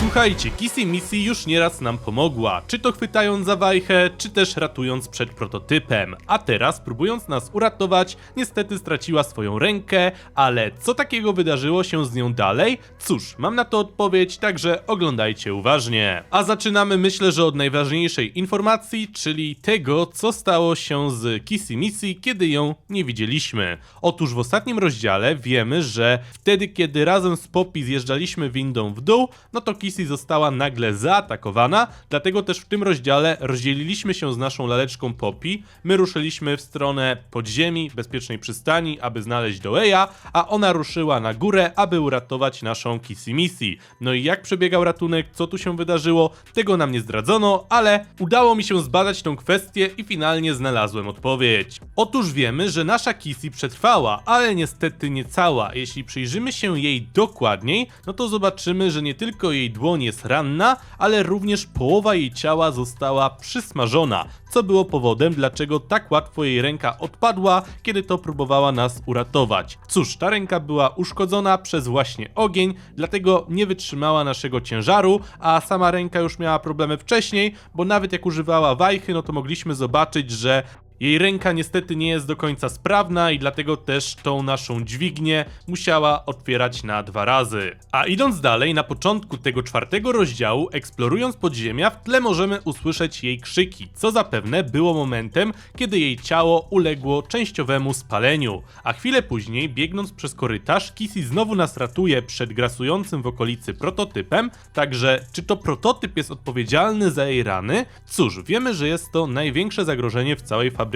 Słuchajcie, Kissy Missy już nieraz nam pomogła, czy to chwytając za wajchę, czy też ratując przed prototypem. A teraz, próbując nas uratować, niestety straciła swoją rękę, ale co takiego wydarzyło się z nią dalej? Cóż, mam na to odpowiedź, także oglądajcie uważnie. A zaczynamy myślę, że od najważniejszej informacji, czyli tego, co stało się z Kissy Missy, kiedy ją nie widzieliśmy. Otóż w ostatnim rozdziale wiemy, że wtedy, kiedy razem z Poppy zjeżdżaliśmy windą w dół, no to Kissy została nagle zaatakowana, dlatego też w tym rozdziale rozdzieliliśmy się z naszą laleczką Poppy, my ruszyliśmy w stronę podziemi, bezpiecznej przystani, aby znaleźć Doeya, a ona ruszyła na górę, aby uratować naszą Kissy Missy. No i jak przebiegał ratunek, co tu się wydarzyło, tego nam nie zdradzono, ale udało mi się zbadać tą kwestię i finalnie znalazłem odpowiedź. Otóż wiemy, że nasza Kissy przetrwała, ale niestety nie cała. Jeśli przyjrzymy się jej dokładniej, no to zobaczymy, że nie tylko jej dłoń jest ranna, ale również połowa jej ciała została przysmażona, co było powodem, dlaczego tak łatwo jej ręka odpadła, kiedy to próbowała nas uratować. Cóż, ta ręka była uszkodzona przez właśnie ogień, dlatego nie wytrzymała naszego ciężaru, a sama ręka już miała problemy wcześniej, bo nawet jak używała wajchy, no to mogliśmy zobaczyć, że jej ręka niestety nie jest do końca sprawna i dlatego też tą naszą dźwignię musiała otwierać na dwa razy. A idąc dalej, na początku tego czwartego rozdziału, eksplorując podziemia, w tle możemy usłyszeć jej krzyki, co zapewne było momentem, kiedy jej ciało uległo częściowemu spaleniu. A chwilę później, biegnąc przez korytarz, Kissy znowu nas ratuje przed grasującym w okolicy prototypem, także czy to prototyp jest odpowiedzialny za jej rany? Cóż, wiemy, że jest to największe zagrożenie w całej fabryce.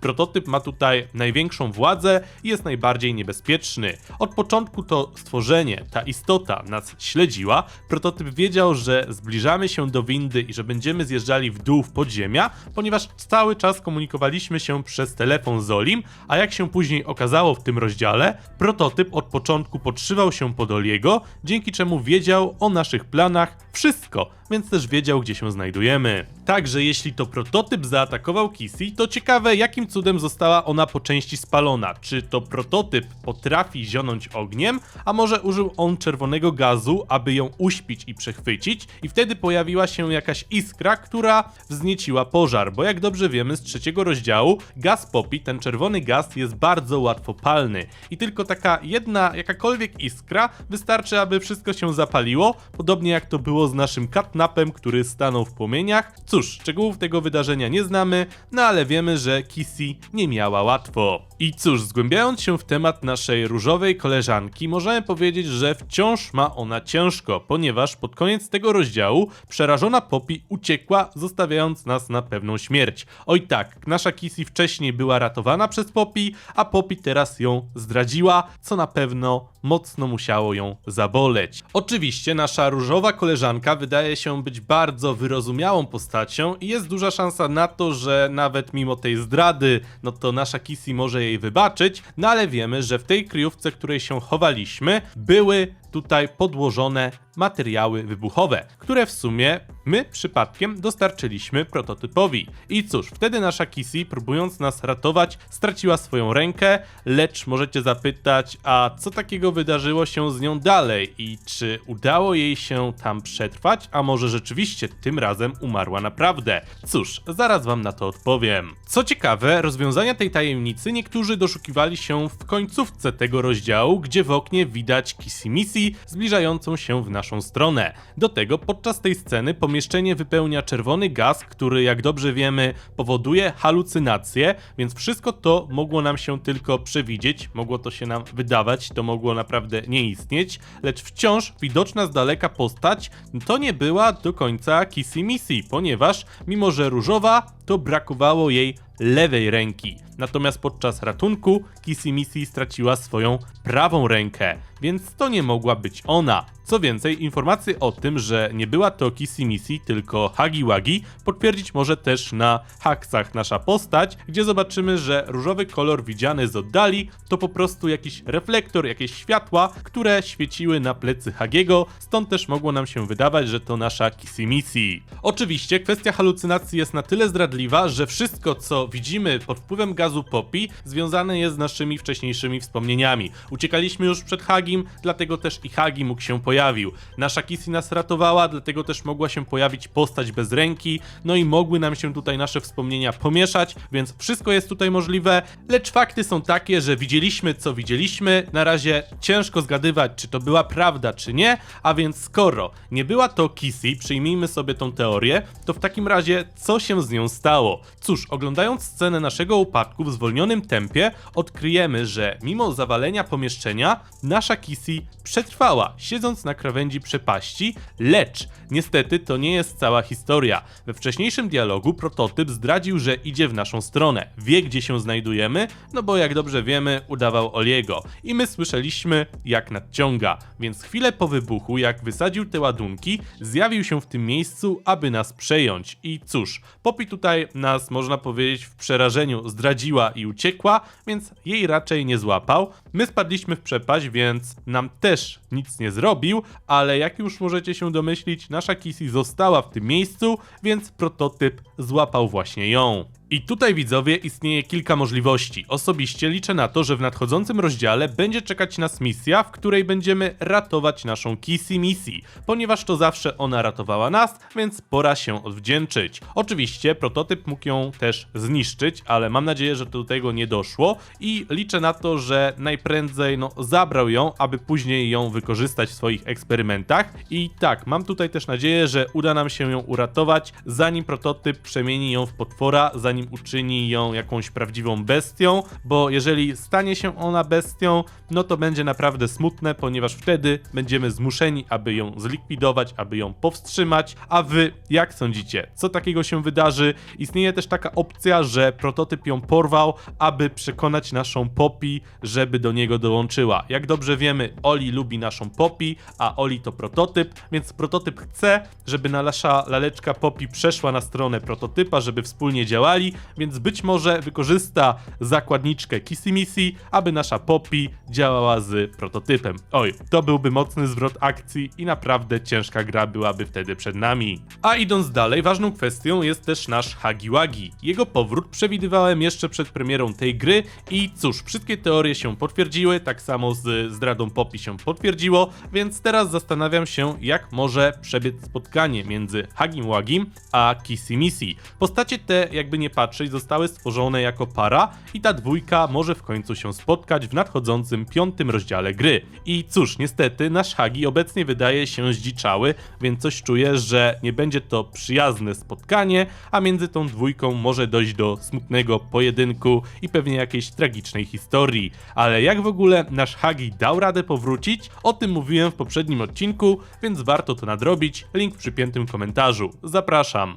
Prototyp ma tutaj największą władzę i jest najbardziej niebezpieczny. Od początku to stworzenie, ta istota nas śledziła. Prototyp wiedział, że zbliżamy się do windy i że będziemy zjeżdżali w dół w podziemia, ponieważ cały czas komunikowaliśmy się przez telefon z Olim, a jak się później okazało w tym rozdziale, prototyp od początku podszywał się pod Oliego, dzięki czemu wiedział o naszych planach wszystko, więc też wiedział, gdzie się znajdujemy. Także jeśli to prototyp zaatakował Kissy, to ciekawe, jakim cudem została ona po części spalona. Czy to prototyp potrafi zionąć ogniem, a może użył on czerwonego gazu, aby ją uśpić i przechwycić, i wtedy pojawiła się jakaś iskra, która wznieciła pożar, bo jak dobrze wiemy z trzeciego rozdziału, gaz Poppy, ten czerwony gaz jest bardzo łatwopalny i tylko taka jedna, jakakolwiek iskra wystarczy, aby wszystko się zapaliło, podobnie jak to było z naszym catnapem, który stanął w płomieniach. Cóż, szczegółów tego wydarzenia nie znamy, no ale wiemy, że Kissy nie miała łatwo. I cóż, zgłębiając się w temat naszej różowej koleżanki, możemy powiedzieć, że wciąż ma ona ciężko, ponieważ pod koniec tego rozdziału przerażona Poppy uciekła, zostawiając nas na pewną śmierć. Oj tak, nasza Kissy wcześniej była ratowana przez Poppy, a Poppy teraz ją zdradziła, co na pewno mocno musiało ją zaboleć. Oczywiście nasza różowa koleżanka wydaje się być bardzo wyrozumiałą postacią i jest duża szansa na to, że nawet mimo tej zdrady, no to nasza Kissy może jej wybaczyć, no ale wiemy, że w tej kryjówce, której się chowaliśmy, były tutaj podłożone materiały wybuchowe, które w sumie my przypadkiem dostarczyliśmy prototypowi. I cóż, wtedy nasza Kissy, próbując nas ratować, straciła swoją rękę, lecz możecie zapytać, a co takiego wydarzyło się z nią dalej i czy udało jej się tam przetrwać, a może rzeczywiście tym razem umarła naprawdę? Cóż, zaraz wam na to odpowiem. Co ciekawe, rozwiązania tej tajemnicy niektórzy doszukiwali się w końcówce tego rozdziału, gdzie w oknie widać Kissy Missy zbliżającą się w naszą stronę. Do tego podczas tej sceny pomieszczenie wypełnia czerwony gaz, który jak dobrze wiemy powoduje halucynacje, więc wszystko to mogło nam się tylko przewidzieć, mogło to się nam wydawać, to mogło naprawdę nie istnieć, lecz wciąż widoczna z daleka postać to nie była do końca Kissy Missy, ponieważ mimo że różowa, to brakowało jej lewej ręki. Natomiast podczas ratunku Kissy Missy straciła swoją prawą rękę, więc to nie mogła być ona. Co więcej, informacje o tym, że nie była to Kissy Missy, tylko Hagi Wagi, potwierdzić może też na haksach nasza postać, gdzie zobaczymy, że różowy kolor widziany z oddali to po prostu jakiś reflektor, jakieś światła, które świeciły na plecy Hagiego, stąd też mogło nam się wydawać, że to nasza Kissy Missy. Oczywiście kwestia halucynacji jest na tyle zdradliwa, że wszystko co widzimy pod wpływem gazu Poppy, związane jest z naszymi wcześniejszymi wspomnieniami. Uciekaliśmy już przed Hagim, dlatego też i Hagi mógł się pojawił. Nasza Kissy nas ratowała, dlatego też mogła się pojawić postać bez ręki, no i mogły nam się tutaj nasze wspomnienia pomieszać, więc wszystko jest tutaj możliwe, lecz fakty są takie, że widzieliśmy co widzieliśmy, na razie ciężko zgadywać, czy to była prawda, czy nie, a więc skoro nie była to Kissy, przyjmijmy sobie tą teorię, to w takim razie co się z nią stało? Cóż, oglądając scenę naszego upadku w zwolnionym tempie, odkryjemy, że mimo zawalenia pomieszczenia, nasza Kissy przetrwała, siedząc na krawędzi przepaści, lecz niestety to nie jest cała historia. We wcześniejszym dialogu prototyp zdradził, że idzie w naszą stronę, wie gdzie się znajdujemy, no bo jak dobrze wiemy, udawał Oliego. I my słyszeliśmy, jak nadciąga, więc chwilę po wybuchu, jak wysadził te ładunki, zjawił się w tym miejscu, aby nas przejąć. I cóż, Poppy tutaj nas, można powiedzieć, w przerażeniu zdradziła i uciekła, więc jej raczej nie złapał. My spadliśmy w przepaść, więc nam też nic nie zrobił, ale jak już możecie się domyślić, nasza Kissy została w tym miejscu, więc prototyp złapał właśnie ją. I tutaj widzowie istnieje kilka możliwości. Osobiście liczę na to, że w nadchodzącym rozdziale będzie czekać nas misja, w której będziemy ratować naszą Kissy Missy, ponieważ to zawsze ona ratowała nas, więc pora się odwdzięczyć. Oczywiście prototyp mógł ją też zniszczyć, ale mam nadzieję, że do tego nie doszło i liczę na to, że najprędzej no, zabrał ją, aby później ją wykorzystać w swoich eksperymentach. I tak, mam tutaj też nadzieję, że uda nam się ją uratować, zanim prototyp przemieni ją w potwora, zanim uczyni ją jakąś prawdziwą bestią, bo jeżeli stanie się ona bestią, no to będzie naprawdę smutne, ponieważ wtedy będziemy zmuszeni, aby ją zlikwidować, aby ją powstrzymać. A wy, jak sądzicie, co takiego się wydarzy? Istnieje też taka opcja, że prototyp ją porwał, aby przekonać naszą Poppy, żeby do niego dołączyła. Jak dobrze wiemy, Oli lubi naszą Poppy, a Oli to prototyp, więc prototyp chce, żeby nasza laleczka Poppy przeszła na stronę prototypa, żeby wspólnie działali, więc być może wykorzysta zakładniczkę Kissy Missy, aby nasza Poppy działała z prototypem. Oj, to byłby mocny zwrot akcji i naprawdę ciężka gra byłaby wtedy przed nami. A idąc dalej, ważną kwestią jest też nasz Hagiwagi. Jego powrót przewidywałem jeszcze przed premierą tej gry i cóż, wszystkie teorie się potwierdziły, tak samo z zdradą Poppy się potwierdziło, więc teraz zastanawiam się, jak może przebiec spotkanie między Hagim Wagim a Kissy Missy. Postacie te, jakby nie patrzeć, zostały stworzone jako para i ta dwójka może w końcu się spotkać w nadchodzącym piątym rozdziale gry. I cóż, niestety nasz Hagi obecnie wydaje się zdziczały, więc coś czuję, że nie będzie to przyjazne spotkanie, a między tą dwójką może dojść do smutnego pojedynku i pewnie jakiejś tragicznej historii. Ale jak w ogóle nasz Hagi dał radę powrócić? O tym mówiłem w poprzednim odcinku, więc warto to nadrobić. Link w przypiętym komentarzu. Zapraszam.